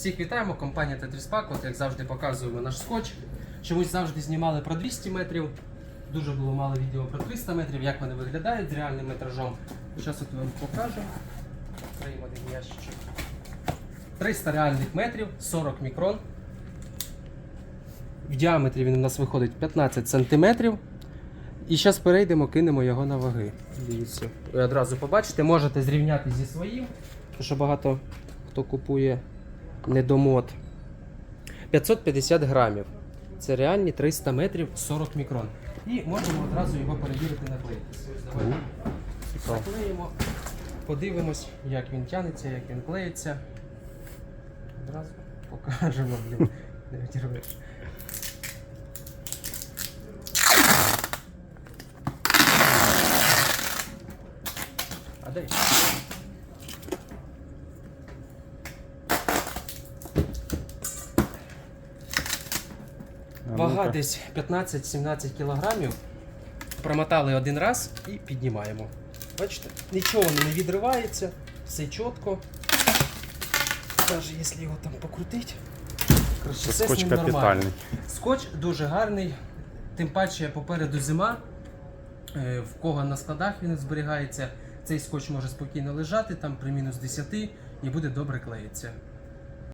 Всіх вітаємо, компанія Тетріспак. От як завжди показуємо наш скотч. Чомусь завжди знімали про 200 метрів. Дуже було мало відео про 300 метрів, як вони виглядають з реальним метражом. Зараз от вам покажу. Відкриємо один ящичок. 300 реальних метрів, 40 мікрон. В діаметрі він у нас виходить 15 сантиметрів. І зараз перейдемо, кинемо його на ваги. Дивіться. Ви одразу побачите, можете зрівняти зі своїм, тому що багато хто купує недомод. 550 грамів. Це реальні 300 метрів 40 мікрон. І можемо одразу його перевірити на клейкість. Заклеїмо, подивимось, як він тягнеться, як він клеїться. Одразу покажемо, блін, не відірвеш. А де? Вага десь 15-17 кілограмів. Промотали один раз і піднімаємо. Бачите? Нічого не відривається, все чітко. Навіть якщо його там покрутити. Це все скотч капітальний. Скотч дуже гарний, тим паче попереду зима. Е, В кого на складах він зберігається, цей скотч може спокійно лежати там при мінус 10 і буде добре клеїтися.